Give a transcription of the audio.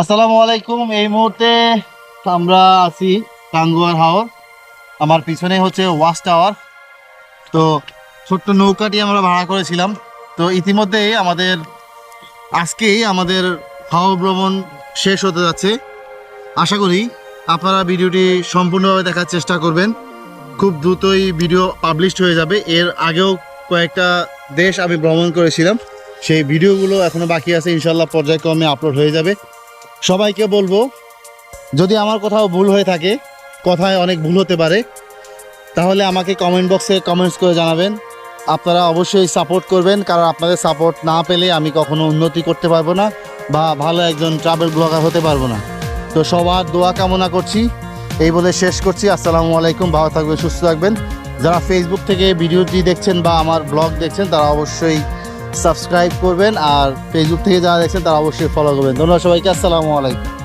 আসসালামু আলাইকুম, এই মুহূর্তে আমরা আছি টাঙ্গুয়ার হাওর। আমার পিছনে হচ্ছে ওয়াচ টাওয়ার। তো ছোট্ট নৌকাটি আমরা ভাড়া করেছিলাম। তো ইতিমধ্যেই আমাদের, আজকেই আমাদের হাওর ভ্রমণ শেষ হতে যাচ্ছে। আশা করি আপনারা ভিডিওটি সম্পূর্ণভাবে দেখার চেষ্টা করবেন। খুব দ্রুতই ভিডিও পাবলিশড হয়ে যাবে। এর আগেও কয়েকটা দেশ আমি ভ্রমণ করেছিলাম। সেই ভিডিওগুলো এখনও বাকি আছে। ইনশাল্লাহ পর্যায়ক্রমে আপলোড হয়ে যাবে। সবাইকে বলব, যদি আমার কোথাও ভুল হয়ে থাকে, কথায় অনেক ভুল হতে পারে, তাহলে আমাকে কমেন্ট বক্সে কমেন্টস করে জানাবেন। আপনারা অবশ্যই সাপোর্ট করবেন, কারণ আপনাদের সাপোর্ট না পেলে আমি কখনো উন্নতি করতে পারব না বা ভালো একজন ট্রাভেল ব্লগার হতে পারব না। তো সবার দোয়া কামনা করছি। এই বলে শেষ করছি। আসসালামু আলাইকুম, ভালো থাকবেন, সুস্থ থাকবেন। যারা ফেসবুক থেকে ভিডিওটি দেখছেন বা আমার ব্লগ দেখছেন, তারা অবশ্যই সাবস্ক্রাইব করবেন আর ফেসবুক থেকে যারা দেখছেন তারা অবশ্যই ফলো করবেন। ধন্যবাদ সবাইকে, আসসালামু আলাইকুম।